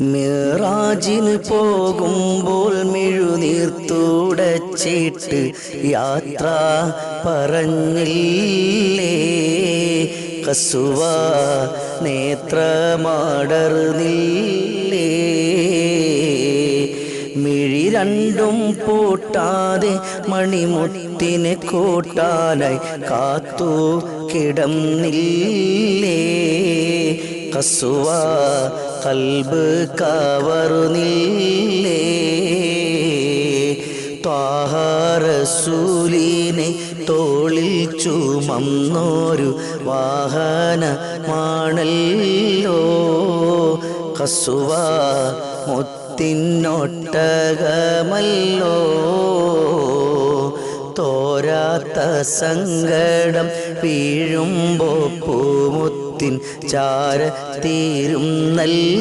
മിറാജിന് പോകുമ്പോൾ മിഴുനീർത്തുടച്ചിട്ട് യാത്ര പറഞ്ഞില്ലേ? കസുവ നേത്രമാടർന്നില്ലേ? മിഴി രണ്ടും പൂട്ടാതെ മണിമുട്ടിനെ കൂട്ടാനായി കാത്തു കിടന്നില്ലേ? കസുവ കൽബ് കവർന്നില്ലേ ത്വാഹാരസൂലിനെ തോളിൽ ചുമന്നോരു വാഹനമാണല്ലോ. കസുവ മുത്തിനൊട്ടകമല്ലോ. തോരാത്ത സങ്കടം വീഴുമ്പോ പൂമുത്തിൻ ചാര തീരും നല്ല